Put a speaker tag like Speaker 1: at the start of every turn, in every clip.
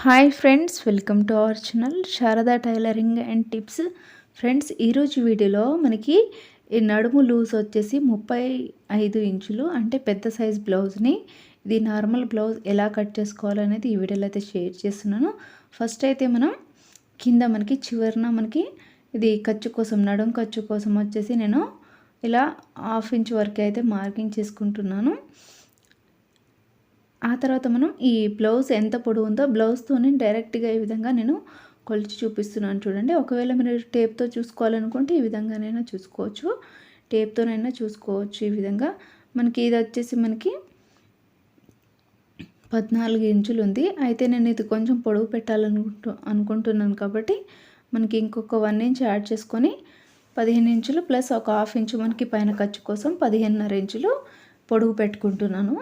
Speaker 1: Hi friends welcome to our channel Sharada tailoring and tips. Friends ఈరోజు వీడియోలో మనకి ఈ నడుము లూజ్ వచ్చేసి ముప్పై ఐదు ఇంచులు అంటే పెద్ద సైజ్ బ్లౌజ్ని. ఇది నార్మల్ బ్లౌజ్ ఎలా కట్ చేసుకోవాలనేది ఈ వీడియోలో అయితే షేర్ చేస్తున్నాను. ఫస్ట్ అయితే మనం కింద మనకి చివరిన మనకి ఇది ఖర్చు కోసం నడుము ఖర్చు కోసం వచ్చేసి నేను ఇలా హాఫ్ ఇంచ్ వరకు అయితే మార్కింగ్ చేసుకుంటున్నాను. ఆ తర్వాత మనం ఈ బ్లౌజ్ ఎంత పొడవు ఉందో బ్లౌజ్తోనే డైరెక్ట్గా ఈ విధంగా నేను కొలిచి చూపిస్తున్నాను చూడండి. ఒకవేళ మీరు టేప్తో చూసుకోవాలనుకుంటే ఈ విధంగానైనా చూసుకోవచ్చు. టేప్తోనైనా చూసుకోవచ్చు ఈ విధంగా. మనకి ఇది వచ్చేసి మనకి పద్నాలుగు ఇంచులు ఉంది. అయితే నేను ఇది కొంచెం పొడవు పెట్టాలనుకుంటు అనుకుంటున్నాను కాబట్టి మనకి ఇంకొక వన్ ఇంచ్ యాడ్ చేసుకొని పదిహేను ఇంచులు ప్లస్ ఒక హాఫ్ ఇంచు మనకి పైన ఖర్చు కోసం పదిహేనున్నర ఇంచులు పొడవు పెట్టుకుంటున్నాను.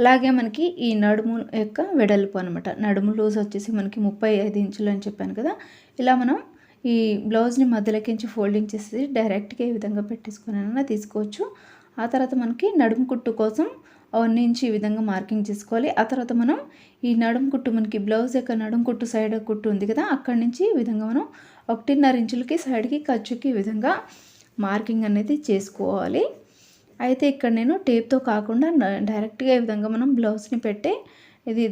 Speaker 1: అలాగే మనకి ఈ నడుము యొక్క వెడల్పు అనమాట నడుము లూజ్ వచ్చేసి మనకి ముప్పై ఐదు ఇంచులు అని చెప్పాను కదా. ఇలా మనం ఈ బ్లౌజ్ని మధ్యలోకించి ఫోల్డింగ్ చేసి డైరెక్ట్గా ఈ విధంగా పెట్టేసుకుని తీసుకోవచ్చు. ఆ తర్వాత మనకి నడుము కుట్టు కోసం అవన్నీ నుంచి ఈ విధంగా మార్కింగ్ చేసుకోవాలి. ఆ తర్వాత మనం ఈ నడుము కుట్టు మనకి బ్లౌజ్ యొక్క నడుము కుట్టు సైడ్ కుట్టు ఉంది కదా అక్కడి నుంచి ఈ విధంగా మనం ఒకటిన్నర ఇంచులకి సైడ్కి ఖర్చుకి ఈ విధంగా మార్కింగ్ అనేది చేసుకోవాలి. అయితే ఇక్కడ నేను టేప్తో కాకుండా డైరెక్ట్గా ఈ విధంగా మనం బ్లౌజ్ని పెట్టి ఇది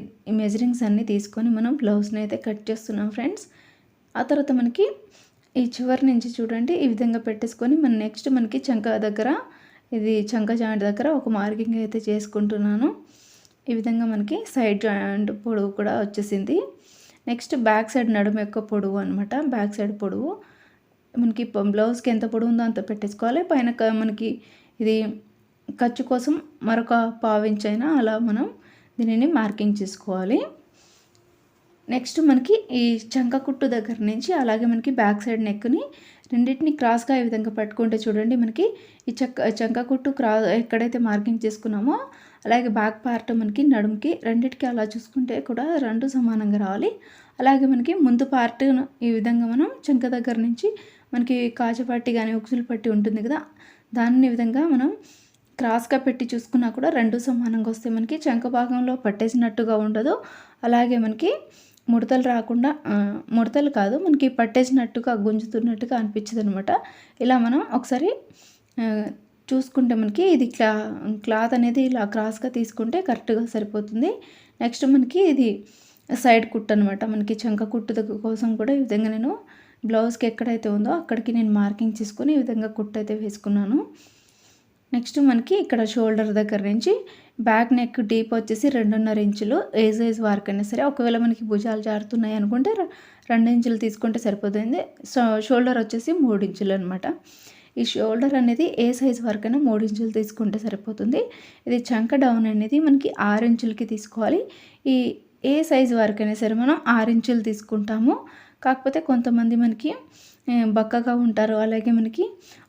Speaker 1: మెజరింగ్స్ అన్నీ తీసుకొని మనం బ్లౌజ్ని అయితే కట్ చేస్తున్నాం ఫ్రెండ్స్. ఆ తర్వాత మనకి ఈ చివరి నుంచి చూడండి ఈ విధంగా పెట్టేసుకొని మన నెక్స్ట్ మనకి చంక దగ్గర ఇది చంక జాయింట్ దగ్గర ఒక మార్కింగ్ అయితే చేసుకుంటున్నాను. ఈ విధంగా మనకి సైడ్ జాయింట్ పొడవు కూడా వచ్చేసింది. నెక్స్ట్ బ్యాక్ సైడ్ నడుము యొక్క పొడవు అనమాట బ్యాక్ సైడ్ పొడవు. మనకి బ్లౌజ్కి ఎంత పొడవు ఉందో అంత పెట్టేసుకోవాలి. పైన మనకి ఇది ఖర్చు కోసం మరొక పావించైనా అలా మనం దీనిని మార్కింగ్ చేసుకోవాలి. నెక్స్ట్ మనకి ఈ చంక కుట్టు దగ్గర నుంచి అలాగే మనకి బ్యాక్ సైడ్ నెక్ని రెండింటిని క్రాస్గా ఈ విధంగా పట్టుకుంటే చూడండి మనకి ఈ చక్క చంక కుట్టు క్రా ఎక్కడైతే మార్కింగ్ చేసుకున్నామో అలాగే బ్యాక్ పార్ట్ మనకి నడుముకి రెండింటికి అలా చూసుకుంటే కూడా రెండు సమానంగా రావాలి. అలాగే మనకి ముందు పార్ట్ ఈ విధంగా మనం చంక దగ్గర నుంచి మనకి కాజపట్టి కానీ ఉక్సులు పట్టి ఉంటుంది కదా దాన్ని విధంగా మనం క్రాస్గా పెట్టి చూసుకున్నా కూడా రెండు సమానంగా వస్తే మనకి చంక భాగంలో పట్టేసినట్టుగా ఉండదు. అలాగే మనకి ముడతలు రాకుండా ముడతలు కాదు మనకి పట్టేసినట్టుగా గుంజుతున్నట్టుగా అనిపించదు అనమాట ఇలా మనం ఒకసారి చూసుకుంటే మనకి ఇది క్లా క్లాత్ అనేది ఇలా క్రాస్గా తీసుకుంటే కరెక్ట్గా సరిపోతుంది. నెక్స్ట్ మనకి ఇది సైడ్ కుట్ అనమాట మనకి చంక కుట్టు కోసం కూడా ఈ విధంగా నేను బ్లౌజ్కి ఎక్కడైతే ఉందో అక్కడికి నేను మార్కింగ్ చేసుకుని ఈ విధంగా కుట్టు అయితే వేసుకున్నాను. నెక్స్ట్ మనకి ఇక్కడ షోల్డర్ దగ్గర నుంచి బ్యాక్ నెక్ డీప్ వచ్చేసి రెండున్నర ఇంచులు ఏజ్ ఏజ్ వార్క్ అయినా సరే. ఒకవేళ మనకి భుజాలు జారుతున్నాయి అనుకుంటే రెండు ఇంచులు తీసుకుంటే సరిపోతుంది. సో షోల్డర్ వచ్చేసి మూడు ఇంచులు అనమాట ఈ షోల్డర్ అనేది ఏ సైజ్ వరకు అయినా మూడు ఇంచులు తీసుకుంటే సరిపోతుంది. ఇది చంక డౌన్ అనేది మనకి ఆరు ఇంచులకి తీసుకోవాలి. ఈ ఏ సైజ్ వరకు అయినా సరే మనం ఆరు ఇంచులు తీసుకుంటాము. కాకపోతే కొంతమంది మనకి బక్కగా ఉంటారు. అలాగే మనకి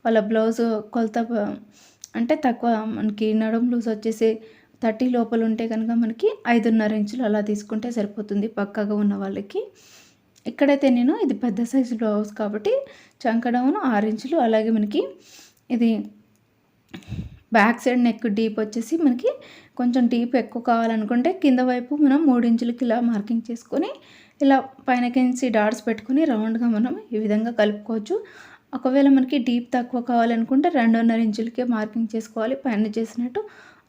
Speaker 1: వాళ్ళ బ్లౌజ్ కొలత అంటే తక్కువ మనకి నడుం లూజ్ వచ్చేసి థర్టీ లోపల ఉంటే కనుక మనకి ఐదున్నర ఇంచులు అలా తీసుకుంటే సరిపోతుంది పక్కగా ఉన్న వాళ్ళకి. ఇక్కడైతే నేను ఇది పెద్ద సైజు బ్లౌజ్ కాబట్టి చంకడమును ఆరు ఇంచులు అలాగే మనకి ఇది బ్యాక్ సైడ్ నెక్ డీప్ వచ్చేసి మనకి కొంచెం డీప్ ఎక్కువ కావాలనుకుంటే కింద వైపు మనం మూడు ఇంచులకి ఇలా మార్కింగ్ చేసుకొని ఇలా పైనకించి డాట్స్ పెట్టుకొని రౌండ్గా మనం ఈ విధంగా కలుపుకోవచ్చు. ఒకవేళ మనకి డీప్ తక్కువ కావాలనుకుంటే రెండున్నర ఇంచులకే మార్కింగ్ చేసుకోవాలి పైన చేసినట్టు.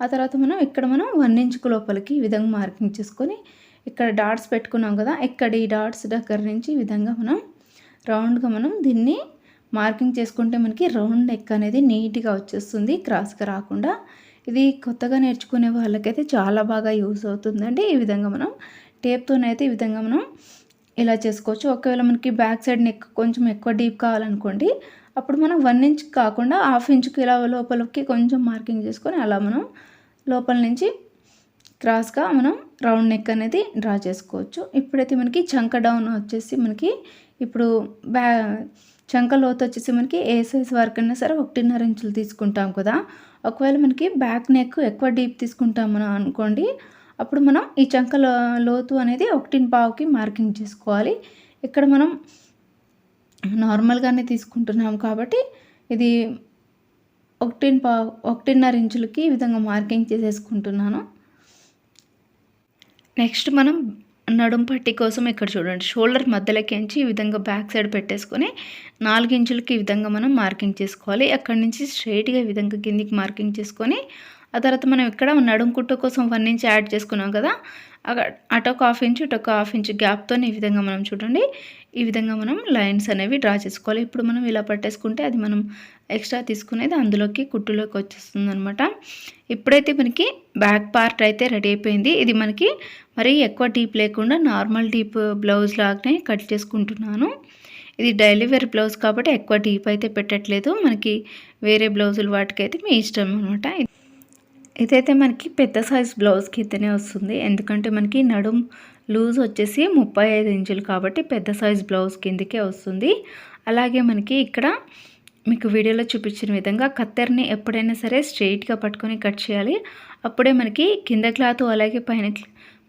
Speaker 1: ఆ తర్వాత మనం ఇక్కడ మనం వన్ ఇంచుకు లోపలికి ఈ విధంగా మార్కింగ్ చేసుకొని ఇక్కడ డాట్స్ పెట్టుకున్నాం కదా ఇక్కడ ఈ డాట్స్ దగ్గర నుంచి ఈ విధంగా మనం రౌండ్గా మనం దీన్ని మార్కింగ్ చేసుకుంటే మనకి రౌండ్ నెక్ అనేది నీట్గా వచ్చేస్తుంది క్రాస్గా రాకుండా. ఇది కొత్తగా నేర్చుకునే వాళ్ళకైతే చాలా బాగా యూస్ అవుతుందండి. ఈ విధంగా మనం టేప్తోనైతే ఈ విధంగా మనం ఇలా చేసుకోవచ్చు. ఒకవేళ మనకి బ్యాక్ సైడ్ నెక్ కొంచెం ఎక్కువ డీప్ కావాలనుకోండి అప్పుడు మనం వన్ ఇంచ్ కాకుండా హాఫ్ ఇంచ్కి ఇలా లోపలికి కొంచెం మార్కింగ్ చేసుకొని అలా మనం లోపల నుంచి క్రాస్గా మనం రౌండ్ నెక్ అనేది డ్రా చేసుకోవచ్చు. ఇప్పుడైతే మనకి చంక డౌన్ వచ్చేసి మనకి ఇప్పుడు బ్యా చంక లోతు వచ్చేసి మనకి ఏ సైజ్ వరకు అయినా సరే ఒకటిన్నర ఇంచులు తీసుకుంటాం కదా. ఒకవేళ మనకి బ్యాక్ నెక్ ఎక్కువ డీప్ తీసుకుంటాం మనం అనుకోండి అప్పుడు మనం ఈ చంక లోతు అనేది ఒకటిన్ పావుకి మార్కింగ్ చేసుకోవాలి. ఇక్కడ మనం నార్మల్గానే తీసుకుంటున్నాం కాబట్టి ఇది ఒకటిన్ పావు ఒకటిన్నర ఇంచులకి ఈ విధంగా మార్కింగ్ చేసేసుకుంటున్నాను. నెక్స్ట్ మనం నడుం పట్టి కోసం ఇక్కడ చూడండి షోల్డర్ మధ్యలోకి ఎంచి ఈ విధంగా బ్యాక్ సైడ్ పెట్టేసుకొని నాలుగు ఇంచులకి ఈ విధంగా మనం మార్కింగ్ చేసుకోవాలి. అక్కడి నుంచి స్ట్రైట్గా ఈ విధంగా కిందికి మార్కింగ్ చేసుకొని ఆ తర్వాత మనం ఇక్కడ నడుం కుట్టు కోసం వన్ ఇంచ్ యాడ్ చేసుకున్నాం కదా అటొక హాఫ్ ఇంచ్ ఇటొక హాఫ్ ఇంచ్ గ్యాప్తో ఈ విధంగా మనం చూడండి. ఈ విధంగా మనం లైన్స్ అనేవి డ్రా చేసుకోవాలి. ఇప్పుడు మనం ఇలా పట్టేసుకుంటే అది మనం ఎక్స్ట్రా తీసుకునేది అందులోకి కుట్టులోకి వచ్చేస్తుంది అనమాట ఇప్పుడైతే మనకి బ్యాక్ పార్ట్ అయితే రెడీ అయిపోయింది. ఇది మనకి మరీ ఎక్కువ డీప్ లేకుండా నార్మల్ డీప్ బ్లౌజ్ లాగానే కట్ చేసుకుంటున్నాను. ఇది డైలీ వేర్ బ్లౌజ్ కాబట్టి ఎక్కువ డీప్ అయితే పెట్టట్లేదు. మనకి వేరే బ్లౌజులు వాటికైతే మీ ఇష్టం అనమాట ఇదైతే మనకి పెద్ద సైజ్ బ్లౌజ్కి అయితేనే వస్తుంది. ఎందుకంటే మనకి నడుం లూజ్ వచ్చేసి ముప్పై ఐదు ఇంచులు కాబట్టి పెద్ద సైజ్ బ్లౌజ్ కిందకే వస్తుంది. అలాగే మనకి ఇక్కడ మీకు వీడియోలో చూపించిన విధంగా కత్తెరని ఎప్పుడైనా సరే స్ట్రెయిట్గా పట్టుకొని కట్ చేయాలి. అప్పుడే మనకి కింద క్లాత్ అలాగే పైన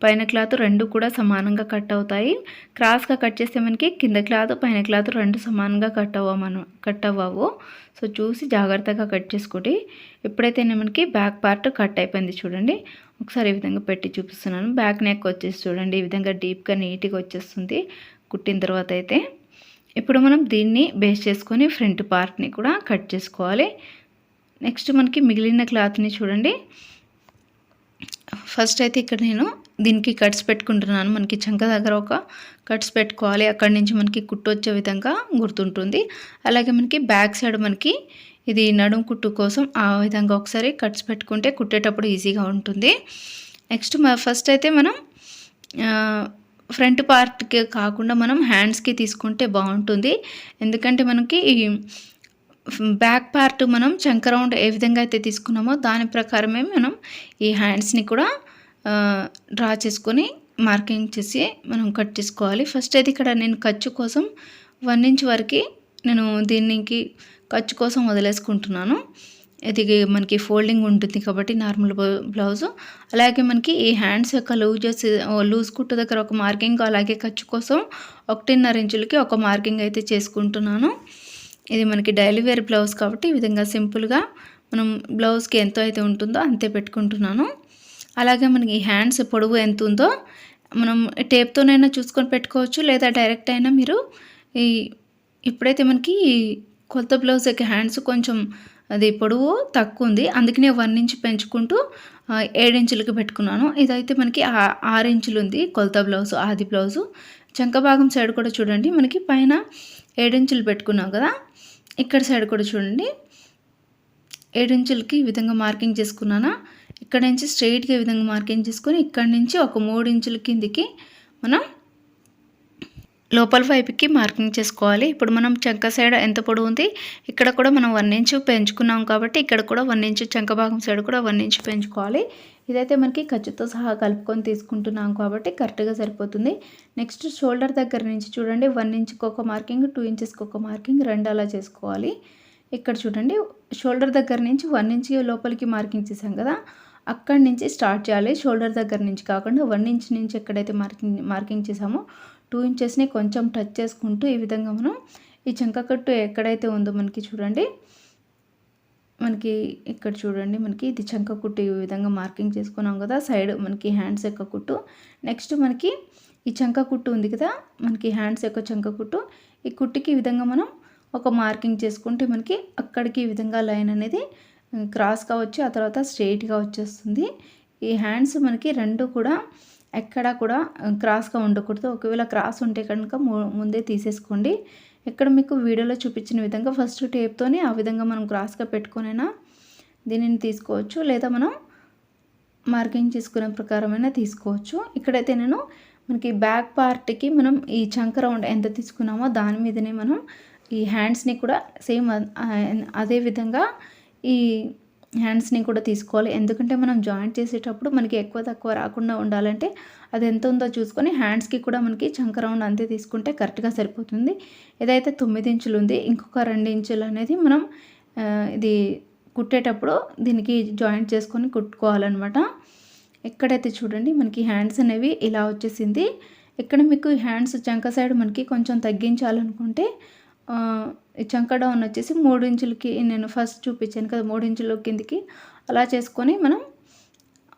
Speaker 1: పైన క్లాత్ రెండు కూడా సమానంగా కట్ అవుతాయి. క్రాస్గా కట్ చేస్తే మనకి కింద క్లాత్ పైన క్లాత్ రెండు సమానంగా కట్ అవ్వమను కట్ అవ్వవు. సో చూసి జాగ్రత్తగా కట్ చేసుకోండి. ఎప్పుడైతే మనకి బ్యాక్ పార్ట్ కట్ అయిపోయింది చూడండి. ఒకసారి ఈ విధంగా పెట్టి చూపిస్తున్నాను. బ్యాక్ నెక్ వచ్చేసి చూడండి. ఈ విధంగా డీప్గా నీట్గా వచ్చేస్తుంది. కుట్టిన తర్వాత అయితే ఇప్పుడు మనం దీన్ని బేస్ చేసుకొని ఫ్రంట్ పార్ట్ని కూడా కట్ చేసుకోవాలి. నెక్స్ట్ మనకి మిగిలిన క్లాత్ని చూడండి. ఫస్ట్ అయితే ఇక్కడ నేను దీనికి కట్స్ పెట్టుకుంటున్నాను. మనకి చంక దగ్గర ఒక కట్స్ పెట్టుకోవాలి. అక్కడి నుంచి మనకి కుట్టు వచ్చే విధంగా గుర్తుంటుంది. అలాగే మనకి బ్యాక్ సైడ్ మనకి ఇది నడుము కుట్టు కోసం ఆ విధంగా ఒకసారి కట్స్ పెట్టుకుంటే కుట్టేటప్పుడు ఈజీగా ఉంటుంది. నెక్స్ట్ ఫస్ట్ అయితే మనం ఫ్రంట్ పార్ట్కి కాకుండా మనం హ్యాండ్స్కి తీసుకుంటే బాగుంటుంది. ఎందుకంటే మనకి బ్యాక్ పార్ట్ మనం చంక రౌండ్ ఏ విధంగా అయితే తీసుకున్నామో దాని ప్రకారమే మనం ఈ హ్యాండ్స్ని కూడా డ్రా చేసుకొని మార్కింగ్ చేసి మనం కట్ చేసుకోవాలి. ఫస్ట్ అయితే ఇక్కడ నేను ఖర్చు కోసం వన్ ఇంచ్ వరకు నేను దీనికి ఖర్చు కోసం వదిలేసుకుంటున్నాను. ఇది మనకి ఫోల్డింగ్ ఉంటుంది కాబట్టి నార్మల్ బ్లౌజు. అలాగే మనకి ఈ హ్యాండ్స్ యొక్క లూజెస్ లూజ్ కుట్టు దగ్గర ఒక మార్కింగ్ అలాగే ఖర్చు కోసం ఒకటిన్నర ఇంచులకి ఒక మార్కింగ్ అయితే చేసుకుంటున్నాను. ఇది మనకి డైలీ వేర్ బ్లౌజ్ కాబట్టి ఈ విధంగా సింపుల్గా మనం బ్లౌజ్కి ఎంత అయితే ఉంటుందో అంతే పెట్టుకుంటున్నాను. అలాగే మనకి హ్యాండ్స్ పొడవు ఎంత ఉందో మనం టేప్తోనైనా చూసుకొని పెట్టుకోవచ్చు లేదా డైరెక్ట్ అయినా మీరు ఈ ఇప్పుడైతే మనకి కొత్త బ్లౌజ్కి హ్యాండ్స్ కొంచెం అది పొడవు తక్కువ ఉంది. అందుకనే వన్ ఇంచ్ పెంచుకుంటూ ఏడించులకి పెట్టుకున్నాను. ఇదైతే మనకి ఆరు ఇంచులు ఉంది కొలత బ్లౌజ్ ఆది బ్లౌజు. చంక భాగం సైడ్ కూడా చూడండి మనకి పైన ఏడించులు పెట్టుకున్నాం కదా? ఇక్కడ సైడ్ కూడా చూడండి. ఏడించులకి ఈ విధంగా మార్కింగ్ చేసుకున్నానా? ఇక్కడ నుంచి స్ట్రైట్గా ఈ విధంగా మార్కింగ్ చేసుకొని ఇక్కడ నుంచి ఒక మూడు ఇంచుల కిందికి మనం లోపల వైపుకి మార్కింగ్ చేసుకోవాలి. ఇప్పుడు మనం చంక సైడ్ ఎంత పొడవు ఉంది? ఇక్కడ కూడా మనం వన్ ఇంచు పెంచుకున్నాం కాబట్టి ఇక్కడ కూడా వన్ ఇంచు చంక భాగం సైడ్ కూడా వన్ ఇంచు పెంచుకోవాలి. ఇదైతే మనకి ఖర్చుతో సహా కలుపుకొని తీసుకుంటున్నాం కాబట్టి కరెక్ట్గా సరిపోతుంది. నెక్స్ట్ షోల్డర్ దగ్గర నుంచి చూడండి. వన్ ఇంచుకి ఒక మార్కింగ్ టూ ఇంచెస్కి ఒక మార్కింగ్ రెండు అలా చేసుకోవాలి. ఇక్కడ చూడండి. షోల్డర్ దగ్గర నుంచి వన్ ఇంచ్ లోపలికి మార్కింగ్ చేసాం కదా. అక్కడి నుంచి స్టార్ట్ చేయాలి. షోల్డర్ దగ్గర నుంచి కాకుండా వన్ ఇంచ్ నుంచి ఎక్కడైతే మార్కింగ్ మార్కింగ్ చేసామో టూ ఇంచెస్ని కొంచెం టచ్ చేసుకుంటూ ఈ విధంగా మనం ఈ చంకకట్టు ఎక్కడైతే ఉందో మనకి చూడండి. మనకి ఇక్కడ చూడండి మనకి ఇది చంక కుట్టు ఈ విధంగా మార్కింగ్ చేసుకున్నాం కదా. సైడ్ మనకి హ్యాండ్స్ యొక్క కుట్టు. నెక్స్ట్ మనకి ఈ చంక కుట్టు ఉంది కదా. మనకి హ్యాండ్స్ యొక్క చంక కుట్టు. ఈ కుట్టుకి ఈ విధంగా మనం ఒక మార్కింగ్ చేసుకుంటే మనకి అక్కడికి ఈ విధంగా లైన్ అనేది క్రాస్గా వచ్చి ఆ తర్వాత స్ట్రెయిట్గా వచ్చేస్తుంది. ఈ హ్యాండ్స్ మనకి రెండు కూడా ఎక్కడా కూడా క్రాస్గా ఉండకూడదు. ఒకవేళ క్రాస్ ఉంటే కనుక ముందే తీసేసుకోండి. ఇక్కడ మీకు వీడియోలో చూపించిన విధంగా ఫస్ట్ టేప్తోనే ఆ విధంగా మనం క్రాస్గా పెట్టుకునైనా దీనిని తీసుకోవచ్చు. లేదా మనం మార్కింగ్ చేసుకునే ప్రకారమైనా తీసుకోవచ్చు. ఇక్కడైతే నేను మనకి బ్యాక్ పార్ట్కి మనం ఈ చంక రౌండ్ ఎంత తీసుకున్నామో దాని మీదనే మనం ఈ హ్యాండ్స్ని కూడా సేమ్ అదే విధంగా ఈ హ్యాండ్స్ని కూడా తీసుకోవాలి. ఎందుకంటే మనం జాయింట్ చేసేటప్పుడు మనకి ఎక్కువ తక్కువ రాకుండా ఉండాలంటే అది ఎంత ఉందో చూసుకొని హ్యాండ్స్కి కూడా మనకి చంక రౌండ్ అంతే తీసుకుంటే కరెక్ట్గా సరిపోతుంది. ఏదైతే తొమ్మిది ఇంచులు ఉంది ఇంకొక రెండు ఇంచులు అనేది మనం ఇది కుట్టేటప్పుడు దీనికి జాయింట్ చేసుకొని కుట్టుకోవాలన్నమాట. ఎక్కడైతే చూడండి మనకి హ్యాండ్స్ అనేవి ఇలా వచ్చేసింది. ఇక్కడ మీకు హ్యాండ్స్ చంక సైడ్ మనకి కొంచెం తగ్గించాలనుకుంటే చంక డౌన్ వచ్చేసి మూడు ఇంచులకి నేను ఫస్ట్ చూపించాను కదా మూడు ఇంచుల కిందికి. అలా చేసుకొని మనం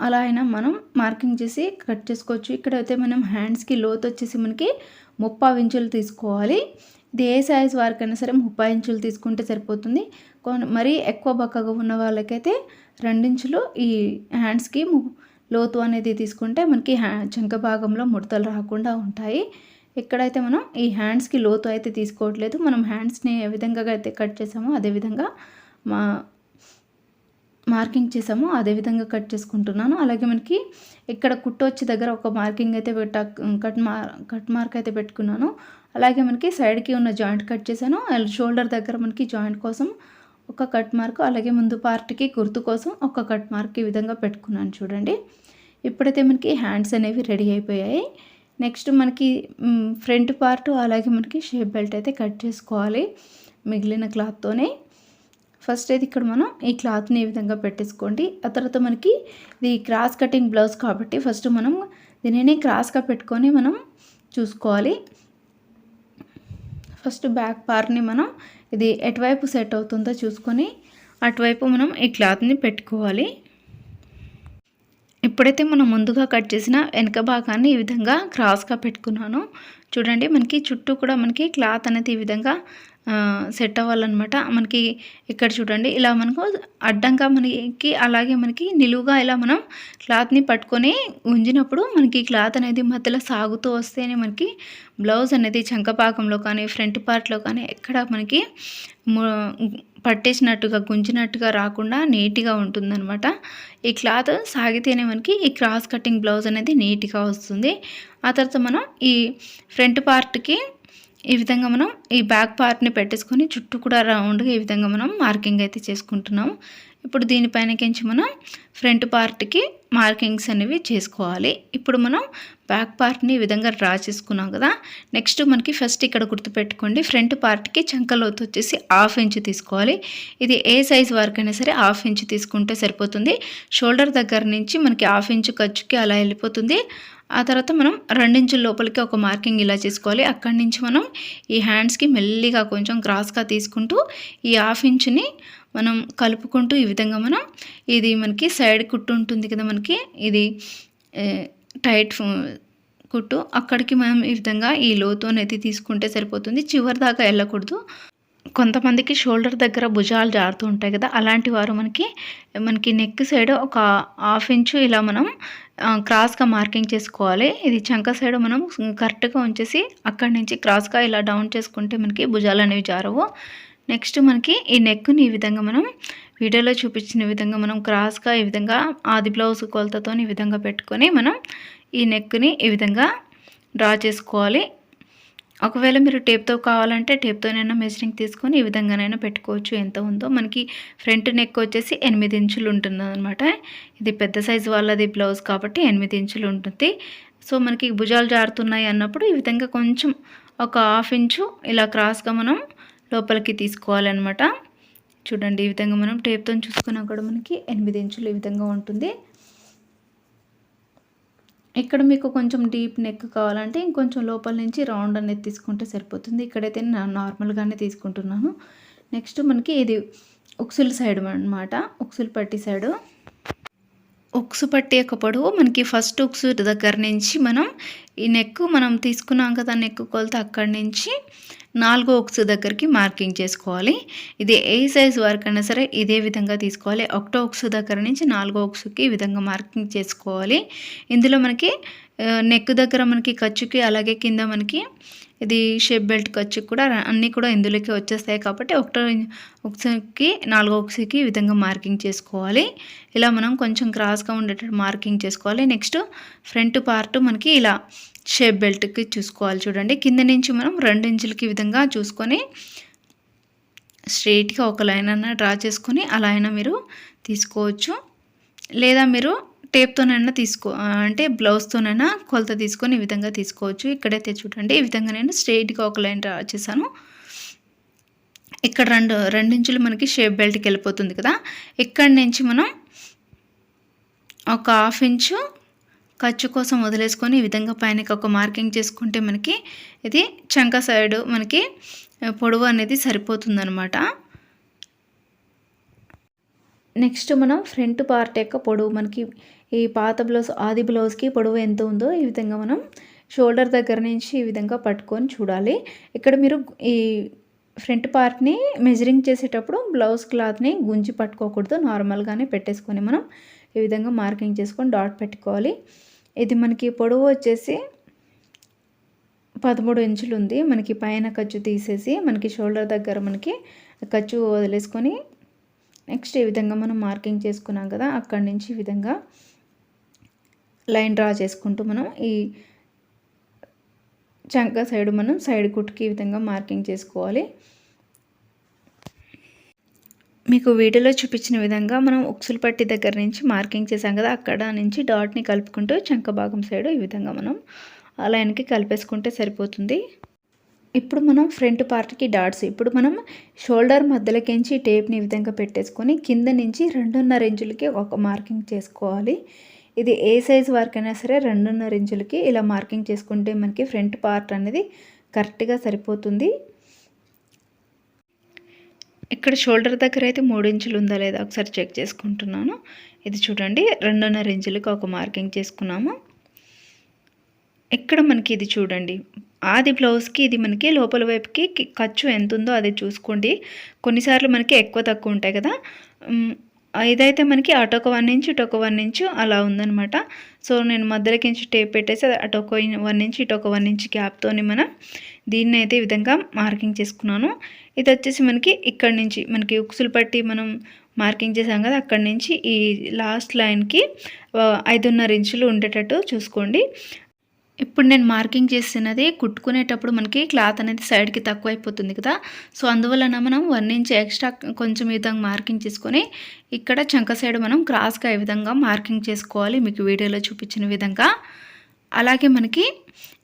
Speaker 1: అలా అయినా మనం మార్కింగ్ చేసి కట్ చేసుకోవచ్చు. ఇక్కడైతే మనం హ్యాండ్స్కి లోతు వచ్చేసి మనకి ముప్పావు ఇంచులు తీసుకోవాలి. ఇది ఏ సైజ్ వారికైనా సరే ముప్పై ఇంచులు తీసుకుంటే సరిపోతుంది. మరీ ఎక్కువ బక్కగా ఉన్న వాళ్ళకైతే రెండించులు ఈ హ్యాండ్స్కి లోతు అనేది తీసుకుంటే మనకి హ్యా చంక భాగంలో ముడతలు రాకుండా ఉంటాయి. ఎక్కడైతే మనం ఈ హ్యాండ్స్కి లోతు అయితే తీసుకోవట్లేదు మనం హ్యాండ్స్ని ఏ విధంగా అయితే కట్ చేసామో అదేవిధంగా మా మార్కింగ్ చేసామో అదే విధంగా కట్ చేసుకుంటున్నాను. అలాగే మనకి ఇక్కడ కుట్టు వచ్చే దగ్గర ఒక మార్కింగ్ అయితే పెట్ట కట్ మార్ కట్ మార్క్ అయితే పెట్టుకున్నాను. అలాగే మనకి సైడ్కి ఉన్న జాయింట్ కట్ చేశాను. షోల్డర్ దగ్గర మనకి జాయింట్ కోసం ఒక కట్ మార్క్ అలాగే ముందు పార్ట్కి గుర్తు కోసం ఒక కట్ మార్క్ ఈ విధంగా పెట్టుకున్నాను చూడండి. ఇప్పుడైతే మనకి హ్యాండ్స్ అనేవి రెడీ అయిపోయాయి. నెక్స్ట్ మనకి ఫ్రంట్ పార్ట్ అలాగే మనకి షేప్ బెల్ట్ అయితే కట్ చేసుకోవాలి మిగిలిన క్లాత్తోనే. ఫస్ట్ అయితే ఇక్కడ మనం ఈ క్లాత్ని ఈ విధంగా పెట్టేసుకోండి. ఆ తర్వాత మనకి ఇది క్రాస్ కటింగ్ బ్లౌజ్ కాబట్టి ఫస్ట్ మనం దీనిని క్రాస్గా పెట్టుకొని మనం చూసుకోవాలి. ఫస్ట్ బ్యాక్ పార్ట్ని మనం ఇది ఎటువైపు సెట్ అవుతుందో చూసుకొని అటువైపు మనం ఈ క్లాత్ని పెట్టుకోవాలి. ఇప్పుడైతే మనం ముందుగా కట్ చేసిన వెనక భాగాన్ని ఈ విధంగా క్రాస్గా పెట్టుకున్నాను. చూడండి మనకి చుట్టూ కూడా మనకి క్లాత్ అనేది ఈ విధంగా సెట్ అవ్వాలన్నమాట. మనకి ఇక్కడ చూడండి ఇలా మనకు అడ్డంగా మనకి అలాగే మనకి నిలువుగా ఇలా మనం క్లాత్ని పట్టుకొని ఉంచినప్పుడు మనకి క్లాత్ అనేది మధ్యలో సాగుతూ వస్తేనే మనకి బ్లౌజ్ అనేది చంకపాకంలో కానీ ఫ్రంట్ పార్ట్లో కానీ ఎక్కడ మనకి పట్టేసినట్టుగా గుంజినట్టుగా రాకుండా నీట్గా ఉంటుందన్నమాట. ఈ క్లాత్ సాగితేనే మనకి ఈ క్రాస్ కటింగ్ బ్లౌజ్ అనేది నీట్గా వస్తుంది. ఆ తర్వాత మనం ఈ ఫ్రంట్ పార్ట్కి ఈ విధంగా మనం ఈ బ్యాక్ పార్ట్ని పెట్టేసుకొని చుట్టూ కూడా రౌండ్గా ఈ విధంగా మనం మార్కింగ్ అయితే చేసుకుంటున్నాము ఇప్పుడు దీనిపైనకించి మనం ఫ్రంట్ పార్ట్కి మార్కింగ్స్ అనేవి చేసుకోవాలి. ఇప్పుడు మనం బ్యాక్ పార్ట్ని ఈ విధంగా డ్రా చేసుకున్నాం కదా నెక్స్ట్ మనకి ఫస్ట్ ఇక్కడ గుర్తుపెట్టుకోండి ఫ్రంట్ పార్ట్కి చంకలోతు వచ్చేసి హాఫ్ ఇంచ్ తీసుకోవాలి. ఇది ఏ సైజ్ వరకు అయినా సరే హాఫ్ ఇంచ్ తీసుకుంటే సరిపోతుంది. షోల్డర్ దగ్గర నుంచి మనకి హాఫ్ ఇంచ్ ఖర్చుకి అలా వెళ్ళిపోతుంది. ఆ తర్వాత మనం రెండించుల లోపలికి ఒక మార్కింగ్ ఇలా చేసుకోవాలి. అక్కడి నుంచి మనం ఈ హ్యాండ్స్కి మెల్లిగా కొంచెం క్రాస్గా తీసుకుంటూ ఈ హాఫ్ ఇంచుని మనం కలుపుకుంటూ ఈ విధంగా మనం ఇది మనకి సైడ్ కుట్టు ఉంటుంది కదా మనకి ఇది టైట్ కుట్టు అక్కడికి మనం ఈ విధంగా ఈ లోతు అనేది తీసుకుంటే సరిపోతుంది. చివరి దాకా వెళ్ళకూడదు. కొంతమందికి షోల్డర్ దగ్గర భుజాలు జారుతూ ఉంటాయి కదా అలాంటి వారు మనకి మనకి నెక్ సైడ్ ఒక హాఫ్ ఇంచు ఇలా మనం క్రాస్గా మార్కింగ్ చేసుకోవాలి. ఇది చంక సైడ్ మనం కరెక్ట్గా ఉంచేసి అక్కడి నుంచి క్రాస్గా ఇలా డౌన్ చేసుకుంటే మనకి భుజాలు అనేవి జారవు. నెక్స్ట్ మనకి ఈ నెక్ని ఈ విధంగా మనం వీడియోలో చూపించిన విధంగా మనం క్రాస్గా ఈ విధంగా ఆది బ్లౌజ్ కొలతతో ఈ విధంగా పెట్టుకొని మనం ఈ నెక్ని ఈ విధంగా డ్రా చేసుకోవాలి. ఒకవేళ మీరు టేప్తో కావాలంటే టేప్తోనైనా మెజరింగ్ తీసుకొని ఈ విధంగానైనా పెట్టుకోవచ్చు. ఎంత ఉందో మనకి ఫ్రంట్ నెక్ వచ్చేసి ఎనిమిది ఇంచులు ఉంటుంది అనమాట ఇది పెద్ద సైజు వాళ్ళది బ్లౌజ్ కాబట్టి ఎనిమిది ఇంచులు ఉంటుంది. సో మనకి భుజాలు జారుతున్నాయి అన్నప్పుడు ఈ విధంగా కొంచెం ఒక హాఫ్ ఇంచు ఇలా క్రాస్గా మనం లోపలికి తీసుకోవాలన్నమాట. చూడండి ఈ విధంగా మనం టేప్తో చూసుకున్నా కూడా మనకి ఎనిమిది ఇంచులు ఈ విధంగా ఉంటుంది. ఇక్కడ మీకు కొంచెం డీప్ నెక్ కావాలంటే ఇంకొంచెం లోపల నుంచి రౌండ్ అనేది తీసుకుంటే సరిపోతుంది. ఇక్కడైతే నేను నార్మల్గానే తీసుకుంటున్నాను. నెక్స్ట్ మనకి ఇది ఉక్సుల సైడ్ అనమాట ఉక్సుల పట్టి సైడు. ఉక్సు పట్టి యొక్క పొడవు మనకి ఫస్ట్ ఉక్సు దగ్గర నుంచి మనం ఈ నెక్ మనం తీసుకున్నాం కదా నెక్ కొలత అక్కడి నుంచి నాలుగో ఉక్స్ దగ్గరికి మార్కింగ్ చేసుకోవాలి. ఇది ఏ సైజ్ వరకు అయినా సరే ఇదే విధంగా తీసుకోవాలి. ఒకటో ఉక్స్ దగ్గర నుంచి నాలుగో ఉక్స్కి ఈ విధంగా మార్కింగ్ చేసుకోవాలి. ఇందులో మనకి నెక్ దగ్గర మనకి ఖర్చుకి అలాగే కింద మనకి ఇది షేప్ బెల్ట్ ఖర్చు కూడా అన్నీ కూడా ఇందులోకి వచ్చేస్తాయి కాబట్టి ఒకటో ఒకసారికి నాలుగో ఒకసారికి ఈ విధంగా మార్కింగ్ చేసుకోవాలి. ఇలా మనం కొంచెం క్రాస్గా ఉండేటట్టు మార్కింగ్ చేసుకోవాలి. నెక్స్ట్ ఫ్రంట్ పార్ట్ మనకి ఇలా షేప్ బెల్ట్కి చూసుకోవాలి చూడండి. కింద నుంచి మనం రెండు ఇంచులకి విధంగా చూసుకొని స్ట్రెయిట్గా ఒక లైన్ అన్న డ్రా చేసుకొని అలా అయినా మీరు తీసుకోవచ్చు. లేదా మీరు టేప్తోనైనా తీసుకో అంటే బ్లౌజ్తోనైనా కొలత తీసుకొని ఈ విధంగా తీసుకోవచ్చు. ఇక్కడైతే చూడండి ఈ విధంగా నేను స్ట్రెయిట్గా ఒక లైన్ డ్రా చేశాను. ఇక్కడ రెండు రెండించులు మనకి షేప్ బెల్ట్కి వెళ్ళిపోతుంది కదా. ఇక్కడి నుంచి మనం ఒక హాఫ్ ఇంచు ఖర్చు కోసం వదిలేసుకొని ఈ విధంగా పైనకి ఒక మార్కింగ్ చేసుకుంటే మనకి ఇది చంక సైడ్ మనకి పొడవు అనేది సరిపోతుందనమాట నెక్స్ట్ మనం ఫ్రంట్ పార్ట్ యొక్క పొడవు మనకి ఈ పాత బ్లౌజ్ ఆది బ్లౌజ్కి పొడవు ఎంత ఉందో ఈ విధంగా మనం షోల్డర్ దగ్గర నుంచి ఈ విధంగా పట్టుకొని చూడాలి. ఇక్కడ మీరు ఈ ఫ్రంట్ పార్ట్ని మెజరింగ్ చేసేటప్పుడు బ్లౌజ్ క్లాత్ని గుంజి పట్టుకోకూడదు. నార్మల్గానే పెట్టేసుకొని మనం ఈ విధంగా మార్కింగ్ చేసుకొని డాట్ పెట్టుకోవాలి. ఇది మనకి పొడవు వచ్చేసి పదమూడు ఇంచులు ఉంది. మనకి పైన ఖర్చు తీసేసి మనకి షోల్డర్ దగ్గర మనకి ఖర్చు వదిలేసుకొని నెక్స్ట్ ఈ విధంగా మనం మార్కింగ్ చేసుకున్నాం కదా అక్కడి నుంచి ఈ విధంగా లైన్ డ్రా చేసుకుంటూ మనం ఈ చంక సైడ్ మనం సైడ్ కుట్టుకి ఈ విధంగా మార్కింగ్ చేసుకోవాలి. మీకు వీడియోలో చూపించిన విధంగా మనం ఉక్సులు పట్టి దగ్గర నుంచి మార్కింగ్ చేసాం కదా అక్కడ నుంచి డాట్ని కలుపుకుంటూ చంక భాగం సైడ్ ఈ విధంగా మనం ఆ లైన్కి కలిపేసుకుంటే సరిపోతుంది. ఇప్పుడు మనం ఫ్రంట్ పార్ట్కి డాట్స్ ఇప్పుడు మనం షోల్డర్ మధ్యలోకించి టేప్ని ఈ విధంగా పెట్టేసుకొని కింద నుంచి రెండున్నర ఇంచులకి ఒక మార్కింగ్ చేసుకోవాలి. ఇది ఏ సైజ్ వర్క్ అయినా సరే రెండున్నర ఇంచులకి ఇలా మార్కింగ్ చేసుకుంటే మనకి ఫ్రంట్ పార్ట్ అనేది కరెక్ట్గా సరిపోతుంది. ఇక్కడ షోల్డర్ దగ్గర అయితే మూడు ఇంచులు ఉందా లేదా ఒకసారి చెక్ చేసుకుంటున్నాను. ఇది చూడండి రెండున్నర ఇంచులకి ఒక మార్కింగ్ చేసుకున్నాము. ఇక్కడ మనకి ఇది చూడండి ఆది బ్లౌజ్కి ఇది మనకి లోపల వైపుకి ఖర్చు ఎంత ఉందో అది చూసుకోండి. కొన్నిసార్లు మనకి ఎక్కువ తక్కువ ఉంటాయి కదా. ఇదైతే మనకి అటొక వన్ ఇంచ్ ఇటొక వన్ ఇంచ్ అలా ఉందనమాట సో నేను మధ్యలోకి ఇంచు టేప్ పెట్టేసి అటొక వన్ ఇంచ్ ఇటొక వన్ ఇంచ్ గ్యాప్తోని మనం దీన్ని అయితే ఈ విధంగా మార్కింగ్ చేసుకున్నాను. ఇది వచ్చేసి మనకి ఇక్కడ నుంచి మనకి ఉక్సులు పట్టి మనం మార్కింగ్ చేసాం కదా అక్కడి నుంచి ఈ లాస్ట్ లైన్కి ఐదున్నర ఇంచులు ఉండేటట్టు చూసుకోండి. ఇప్పుడు నేను మార్కింగ్ చేసినది కుట్టుకునేటప్పుడు మనకి క్లాత్ అనేది సైడ్కి తక్కువ అయిపోతుంది కదా. సో అందువలన మనం వన్ ఇంచ్ ఎక్స్ట్రా కొంచెం ఈ విధంగా మార్కింగ్ చేసుకొని ఇక్కడ చంక సైడ్ మనం క్రాస్గా ఈ విధంగా మార్కింగ్ చేసుకోవాలి మీకు వీడియోలో చూపించిన విధంగా. అలాగే మనకి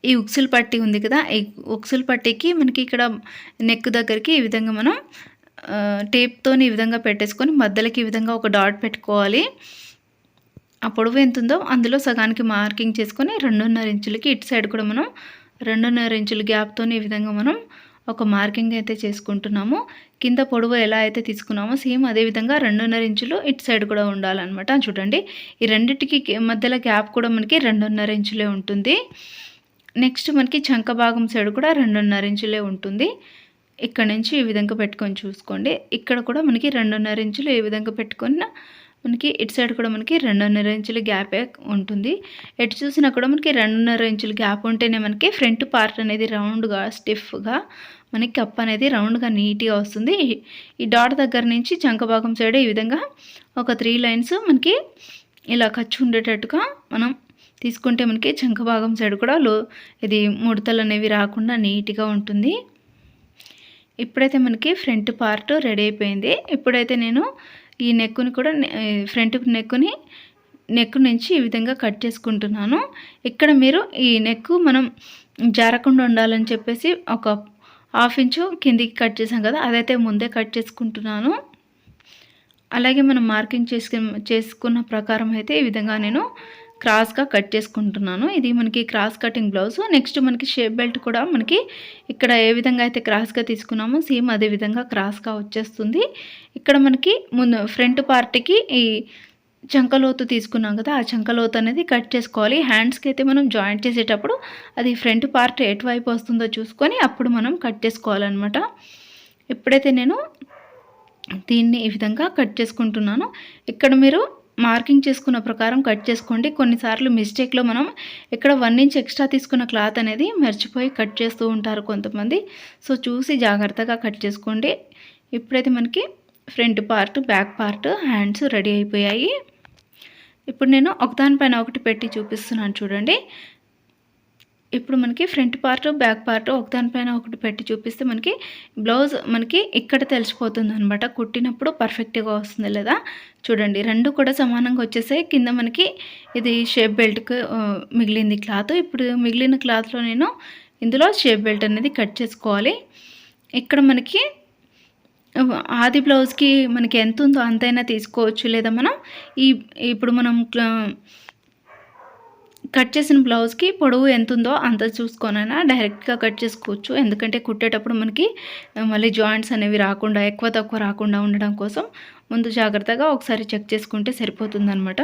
Speaker 1: ఈ ఉక్సుల పట్టి ఉంది కదా ఈ ఉక్సుల పట్టీకి మనకి ఇక్కడ నెక్ దగ్గరికి ఈ విధంగా మనం టేప్తో ఈ విధంగా పెట్టేసుకొని మధ్యలోకి ఈ విధంగా ఒక డాట్ పెట్టుకోవాలి. ఆ పొడవు ఎంత ఉందో అందులో సగానికి మార్కింగ్ చేసుకొని రెండున్నర ఇంచులకి ఇటు సైడ్ కూడా మనం రెండున్నర ఇంచుల గ్యాప్తో ఈ విధంగా మనం ఒక మార్కింగ్ అయితే చేసుకుంటున్నాము. కింద పొడవు ఎలా అయితే తీసుకున్నామో సేమ్ అదే విధంగా రెండున్నర ఇంచులు ఇటు సైడ్ కూడా ఉండాలన్నమాట. చూడండి ఈ రెండింటికి మధ్యలో గ్యాప్ కూడా మనకి రెండున్నర ఇంచులే ఉంటుంది. నెక్స్ట్ మనకి చంక భాగం సైడ్ కూడా రెండున్నర ఇంచులే ఉంటుంది. ఇక్కడ నుంచి ఈ విధంగా పెట్టుకొని చూసుకోండి. ఇక్కడ కూడా మనకి రెండున్నర ఇంచులు ఏ విధంగా పెట్టుకున్న మనకి ఇటు సైడ్ కూడా మనకి రెండున్నర ఇంచుల గ్యాపే ఉంటుంది. ఎటు చూసినా కూడా మనకి రెండున్నర ఇంచుల గ్యాప్ ఉంటేనే మనకి ఫ్రంట్ పార్ట్ అనేది రౌండ్గా స్టిఫ్గా మనకి కప్ అనేది రౌండ్గా నీట్గా వస్తుంది. ఈ డాట్ దగ్గర నుంచి చంక భాగం సైడ్ ఈ విధంగా ఒక త్రీ లైన్స్ మనకి ఇలా ఖర్చు ఉండేటట్టుగా మనం తీసుకుంటే మనకి చంక భాగం సైడ్ కూడా లో ఇది ముడతలు అనేవి రాకుండా నీట్గా ఉంటుంది. ఇప్పుడైతే మనకి ఫ్రంట్ పార్ట్ రెడీ అయిపోయింది. ఇప్పుడైతే నేను ఈ నెక్కుని కూడా ఫ్రంట్ నెక్కుని నెక్ నుంచి ఈ విధంగా కట్ చేసుకుంటున్నాను. ఇక్కడ మీరు ఈ నెక్ మనం జారకుండా ఉండాలని చెప్పేసి ఒక హాఫ్ ఇంచు కిందికి కట్ చేసాం కదా అదైతే ముందే కట్ చేసుకుంటున్నాను. అలాగే మనం మార్కింగ్ చేసుకు చేసుకున్న ప్రకారం అయితే ఈ విధంగా నేను క్రాస్గా కట్ చేసుకుంటున్నాను. ఇది మనకి క్రాస్ కటింగ్ బ్లౌజ్. నెక్స్ట్ మనకి షేప్ బెల్ట్ కూడా మనకి ఇక్కడ ఏ విధంగా అయితే క్రాస్గా తీసుకున్నామో సేమ్ అదే విధంగా క్రాస్గా వచ్చేస్తుంది. ఇక్కడ మనకి ముందు ఫ్రంట్ పార్ట్కి ఈ చంకలోతు తీసుకున్నాం కదా ఆ చంకలోతు అనేది కట్ చేసుకోవాలి. హ్యాండ్స్కి అయితే మనం జాయింట్ చేసేటప్పుడు అది ఫ్రంట్ పార్ట్ ఎటువైపు వస్తుందో చూసుకొని అప్పుడు మనం కట్ చేసుకోవాలన్నమాట. ఎప్పుడైతే నేను దీన్ని ఈ విధంగా కట్ చేసుకుంటున్నాను ఇక్కడ మీరు మార్కింగ్ చేసుకున్న ప్రకారం కట్ చేసుకోండి. కొన్నిసార్లు మిస్టేక్లో మనం ఇక్కడ వన్ ఇంచ్ ఎక్స్ట్రా తీసుకున్న క్లాత్ అనేది మర్చిపోయి కట్ చేస్తూ ఉంటారు కొంతమంది. సో చూసి జాగ్రత్తగా కట్ చేసుకోండి. ఇప్పుడైతే మనకి front part back part hands ready అయిపోయాయి. ఇప్పుడు నేను ఒకదానిపైన ఒకటి పెట్టి చూపిస్తున్నాను చూడండి. ఇప్పుడు మనకి ఫ్రంట్ పార్ట్ బ్యాక్ పార్ట్ ఒకదానిపైన ఒకటి పెట్టి చూపిస్తే మనకి బ్లౌజ్ మనకి ఇక్కడ తెలిసిపోతుంది అనమాట కుట్టినప్పుడు పర్ఫెక్ట్గా వస్తుంది లేదా? చూడండి రెండు కూడా సమానంగా వచ్చేసాయి. కింద మనకి ఇది షేప్ బెల్ట్కి మిగిలింది క్లాత్. ఇప్పుడు మిగిలిన క్లాత్లో నేను ఇందులో షేప్ బెల్ట్ అనేది కట్ చేసుకోవాలి. ఇక్కడ మనకి ఆది బ్లౌజ్కి మనకి ఎంత ఉందో అంతైనా తీసుకోవచ్చు. లేదా మనం ఈ ఇప్పుడు మనం కట్ చేసిన బ్లౌజ్కి పొడవు ఎంత ఉందో అంత చూసుకొనైనా డైరెక్ట్గా కట్ చేసుకోవచ్చు. ఎందుకంటే కుట్టేటప్పుడు మనకి మళ్ళీ జాయింట్స్ అనేవి రాకుండా ఎక్కువ తక్కువ రాకుండా ఉండడం కోసం ముందు జాగ్రత్తగా ఒకసారి చెక్ చేసుకుంటే సరిపోతుందనమాట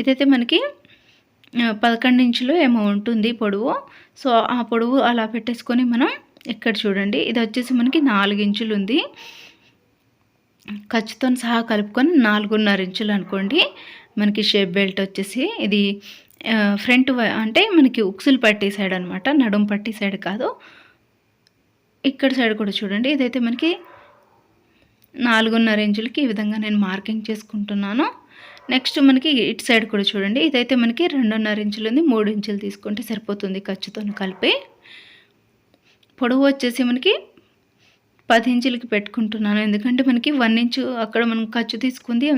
Speaker 1: ఇదైతే మనకి పదకొండు ఇంచులు ఏమో ఉంటుంది పొడవు. సో ఆ పొడవు అలా పెట్టేసుకొని మనం ఇక్కడ చూడండి. ఇది వచ్చేసి మనకి నాలుగు ఇంచులు ఉంది. ఖర్చుతో సహా కలుపుకొని నాలుగున్నర ఇంచులు అనుకోండి. మనకి షేప్ బెల్ట్ వచ్చేసి ఇది ఫ్రంట్ అంటే మనకి ఉక్సులు పట్టే సైడ్ అనమాట నడుం పట్టే సైడ్ కాదు. ఇక్కడ సైడ్ కూడా చూడండి ఇదైతే మనకి నాలుగున్నర ఇంచులకి ఈ విధంగా నేను మార్కింగ్ చేసుకుంటున్నాను. నెక్స్ట్ మనకి ఇటు సైడ్ కూడా చూడండి ఇదైతే మనకి రెండున్నర ఇంచులు ఉంది మూడు ఇంచులు తీసుకుంటే సరిపోతుంది ఖర్చుతో కలిపి. పొడవు వచ్చేసి మనకి పది ఇంచులకి పెట్టుకుంటున్నాను. ఎందుకంటే మనకి వన్ ఇంచు అక్కడ మనం ఖర్చు తీసుకుంది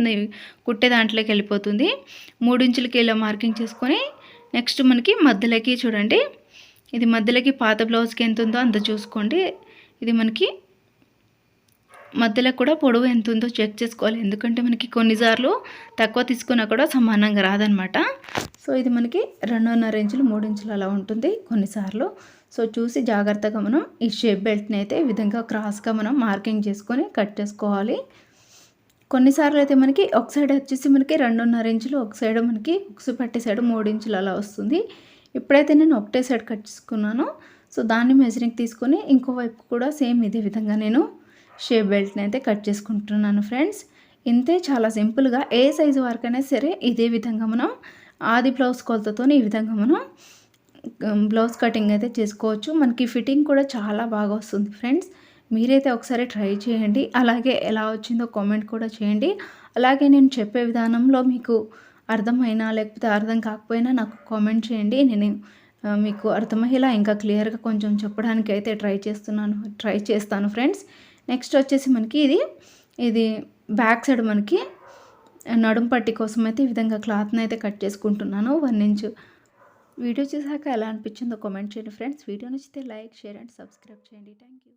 Speaker 1: కుట్టే దాంట్లోకి వెళ్ళిపోతుంది. మూడు ఇంచులకి ఇలా మార్కింగ్ చేసుకొని నెక్స్ట్ మనకి మధ్యలోకి చూడండి. ఇది మధ్యలోకి పాత బ్లౌజ్కి ఎంత ఉందో అంత చూసుకోండి. ఇది మనకి మధ్యలో కూడా పొడవు ఎంత ఉందో చెక్ చేసుకోవాలి. ఎందుకంటే మనకి కొన్నిసార్లు తక్కువ తీసుకున్నా కూడా సమానంగా రాదనమాట సో ఇది మనకి రెండున్నర ఇంచులు మూడు ఇంచులు అలా ఉంటుంది కొన్నిసార్లు సో చూసి జాగ్రత్తగా మనం ఈ షేప్ బెల్ట్ని అయితే ఈ విధంగా క్రాస్గా మనం మార్కింగ్ చేసుకొని కట్ చేసుకోవాలి. కొన్నిసార్లు అయితే మనకి ఒక సైడ్ వచ్చేసి మనకి రెండున్నర ఇంచులు ఒక సైడ్ మనకి ఉక్సు పట్టే సైడ్ మూడు ఇంచులు అలా వస్తుంది. ఇప్పుడైతే నేను ఒకటే సైడ్ కట్ చేసుకున్నాను. సో దాన్ని మెజరింగ్ తీసుకొని ఇంకో వైపు కూడా సేమ్ ఇదే విధంగా నేను షేప్ బెల్ట్ని అయితే కట్ చేసుకుంటున్నాను ఫ్రెండ్స్. ఇంతే చాలా సింపుల్గా ఏ సైజు వరకైనా సరే ఇదే విధంగా మనం ఆది బ్లౌజ్ కొలతతో ఈ విధంగా మనం బ్లౌజ్ కటింగ్ అయితే చేసుకోవచ్చు. మనకి ఫిట్టింగ్ కూడా చాలా బాగా వస్తుంది ఫ్రెండ్స్. మీరైతే ఒకసారి ట్రై చేయండి. అలాగే ఎలా వచ్చిందో కామెంట్ కూడా చేయండి. అలాగే నేను చెప్పే విధానంలో మీకు అర్థమైనా లేకపోతే అర్థం కాకపోయినా నాకు కామెంట్ చేయండి. నేను మీకు అర్థమయ్యేలా ఇంకా క్లియర్గా కొంచెం చెప్పడానికి అయితే ట్రై చేస్తున్నాను ట్రై చేస్తాను ఫ్రెండ్స్. నెక్స్ట్ వచ్చేసి మనకి ఇది ఇది బ్యాక్ సైడ్ మనకి నడుం పట్టి కోసం అయితే ఈ విధంగా క్లాత్ని అయితే కట్ చేసుకుంటున్నాను. వన్ ఇంచ్ వీడియో చూసాక ఎలా అనిపించిందో కామెంట్ చేయండి ఫ్రెండ్స్ వీడియో నచ్చితే లైక్ షేర్ అండ్ సబ్స్క్రైబ్ చేయండి. Thank you